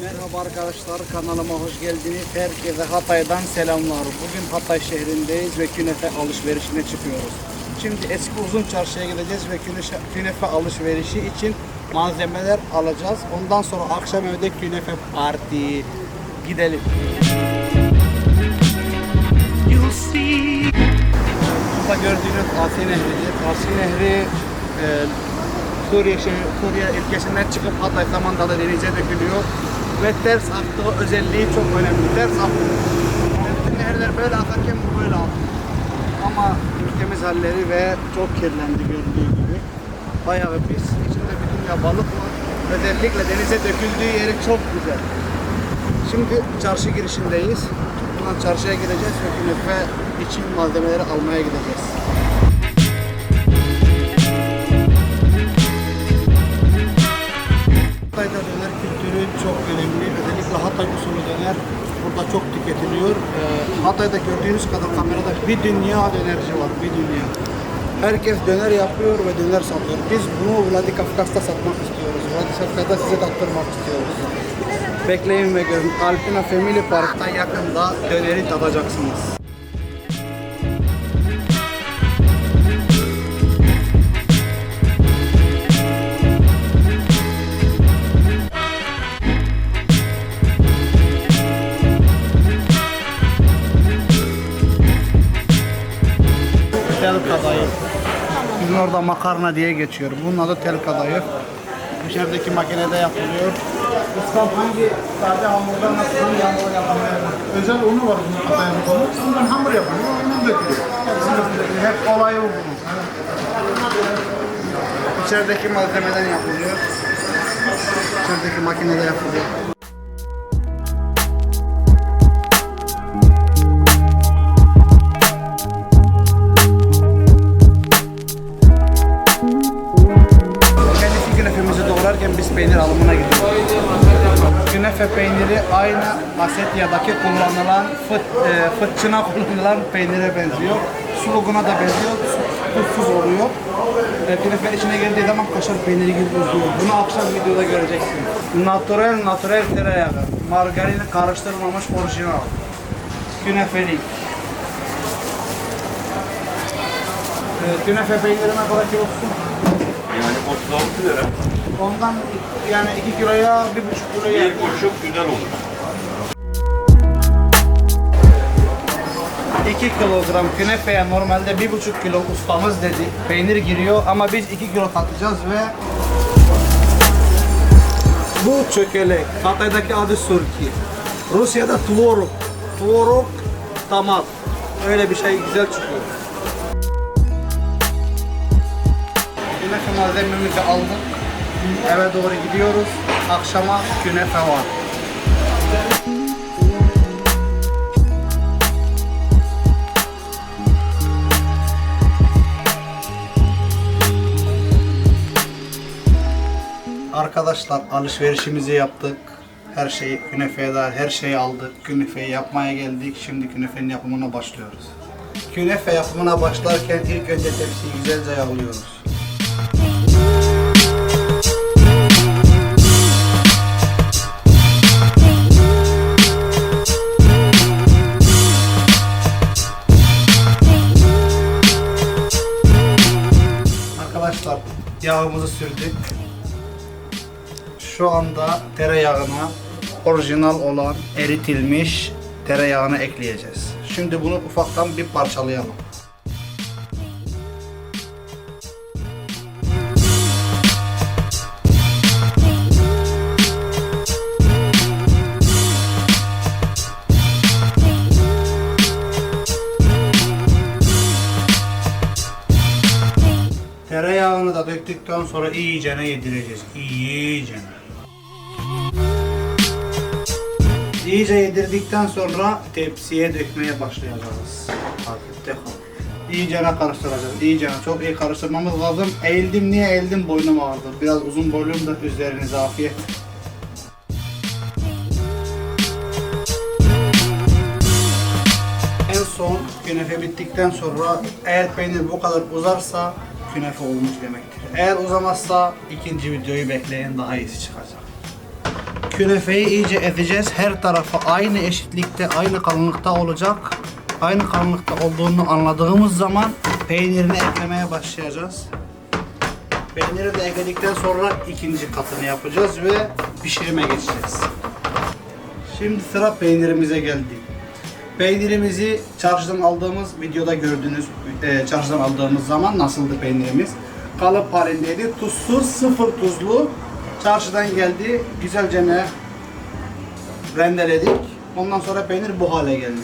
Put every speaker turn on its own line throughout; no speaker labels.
Merhaba arkadaşlar kanalıma hoş geldiniz. Herkese Hatay'dan selamlar. Bugün Hatay şehrindeyiz ve künefe alışverişine çıkıyoruz. Şimdi eski uzun çarşıya gideceğiz ve künefe, alışverişi için malzemeler alacağız. Ondan sonra akşam evde künefe parti. Gidelim. Burada gördüğünüz Asi Nehri'dir. Asi Nehri e, Suriye, şehri, Suriye ülkesinden çıkıp Hatay Samandalı denize dökülüyor. Ve ters aktığı özelliği çok önemli. Ters. Bütün nehirler böyle akarken bu böyle akıyor. Ama ülkemiz halleri ve çok kirlendi gördüğü gibi. Bayağı pis. İçinde bir dünya balık var. Özellikle denize döküldüğü yeri çok güzel. Şimdi çarşı girişindeyiz. Buradan çarşıya gideceğiz ve künefe için malzemeleri almaya gideceğiz. Çok önemli. Özellikle Hatay usulü döner burada çok tüketiliyor. Ee, Hatay'da gördüğünüz kadar kamerada bir dünya dönerci var, bir dünya. Herkes döner yapıyor ve döner satıyor. Biz bunu Vladikavkaz'da satmak istiyoruz. Vladikavkaz'da size tattırmak istiyoruz. Bekleyin ve görün. Alpina Family Park'ta yakında döneri tadacaksınız. Bizim orada makarna diye geçiyor. Bunun adı tel kadayıf. Dışarıdaki makinede yapılıyor. İslam hangi sade hamurdan nasıl hamur yapılıyor?
Özel unu var bunun Hatay'ın unu. Ondan hamur yapılıyor, onun dökülüyor.
Hep olayı bu. İçerideki malzemeden yapılıyor. İçerideki makinede yapılıyor. Peynir alımına gidiyoruz. Künefe peyniri aynı Asetya'daki kullanılan fıt, e, fıtçına kullanılan peynire benziyor. Suluguna da benziyor. Tuzsuz oluyor. E, künefe içine geldiği zaman kaşar peyniri gibi uzuyor. Bunu akşam videoda göreceksiniz. Natural, natural tereyağı. Margarin karıştırılmamış orijinal. Künefelik. E, künefe peynirine kadar kilosu.
Yani 36 lira.
Ondan yani 2 kiloya 1,5 kiloya
Bir buçuk güzel olur.
2 kilogram künefeye normalde 1,5 kilo ustamız dedi. Peynir giriyor ama biz 2 kilo katacağız ve bu çökelek. Hatay'daki adı surki. Rusya'da tvorog. Tvorog tamal. Öyle bir şey güzel çıkıyor. Künefe malzememizi aldık. Eve doğru gidiyoruz. Akşama künefe var. Arkadaşlar alışverişimizi yaptık. Her şeyi künefeye dair her şeyi aldık. Künefeyi yapmaya geldik. Şimdi künefenin yapımına başlıyoruz. Künefe yapımına başlarken ilk önce tepsiyi güzelce yağlıyoruz. Yağımızı sürdük. Şu anda tereyağına orijinal olan eritilmiş tereyağını ekleyeceğiz. Şimdi bunu ufaktan bir parçalayalım. Tereyağını da döktükten sonra iyicene yedireceğiz. İyicene. İyice yedirdikten sonra tepsiye dökmeye başlayacağız. Hafifte. İyicene karıştıracağız. İyicene çok iyi karıştırmamız lazım. Eğildim niye eğildim boynum ağrıdı. Biraz uzun boyluyum da üzerinize afiyet. En son künefe bittikten sonra eğer peynir bu kadar uzarsa künefe olmuş demektir. Eğer uzamazsa ikinci videoyu bekleyin daha iyisi çıkacak. Künefeyi iyice ezeceğiz. Her tarafı aynı eşitlikte, aynı kalınlıkta olacak. Aynı kalınlıkta olduğunu anladığımız zaman peynirini eklemeye başlayacağız. Peyniri de ekledikten sonra ikinci katını yapacağız ve pişirime geçeceğiz. Şimdi sıra peynirimize geldi. Peynirimizi çarşıdan aldığımız videoda gördüğünüz e, çarşıdan aldığımız zaman nasıldı peynirimiz? Kalıp halindeydi. Tuzsuz, sıfır tuzlu. Çarşıdan geldi. Güzelce ne rendeledik. Ondan sonra peynir bu hale geldi.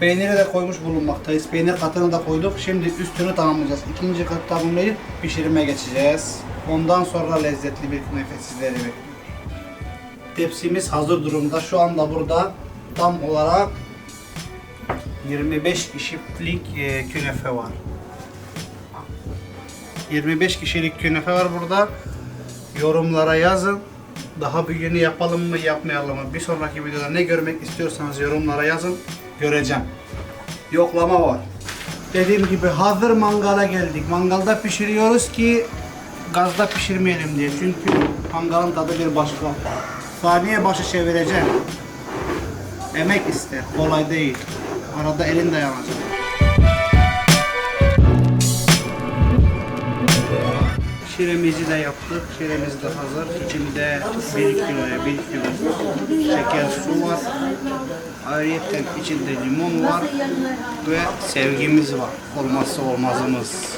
Peyniri de koymuş bulunmaktayız. Peynir katını da koyduk. Şimdi üstünü tamamlayacağız. İkinci kat tamamlayıp pişirime geçeceğiz. Ondan sonra lezzetli bir künefe sizleri bekliyor. Tepsimiz hazır durumda. Şu anda burada tam olarak 25 kişilik e, künefe var. 25 kişilik künefe var burada. Yorumlara yazın. Daha büyüğünü yapalım mı yapmayalım mı? Bir sonraki videoda ne görmek istiyorsanız yorumlara yazın. Göreceğim. Yoklama var. Dediğim gibi hazır mangala geldik. Mangalda pişiriyoruz ki gazda pişirmeyelim diye. Çünkü mangalın tadı bir başka. Saniye başı çevireceğim. Emek ister. Kolay değil. Arada elin dayanacak. Şiremizi de yaptık. Şiremiz de hazır. İçinde 1 kiloya 1 kilo şeker su var. Ayrıca içinde limon var ve sevgimiz var. Olmazsa olmazımız.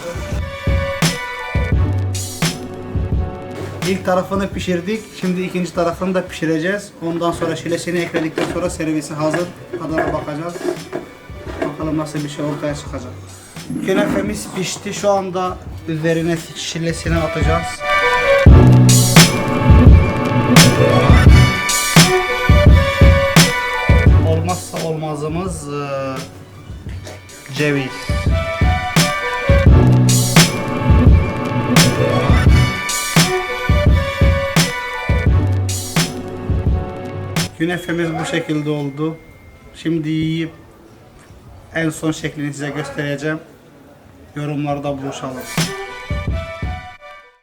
İlk tarafını pişirdik. Şimdi ikinci tarafını da pişireceğiz. Ondan sonra şilesini ekledikten sonra servisi hazır. Tadına bakacağız. Bakalım nasıl bir şey ortaya çıkacak. Künefemiz pişti. Şu anda üzerine şilesini atacağız. Olmazsa olmazımız eee, ceviz. Künefemiz bu şekilde oldu. Şimdi yiyip en son şeklini size göstereceğim. Yorumlarda buluşalım.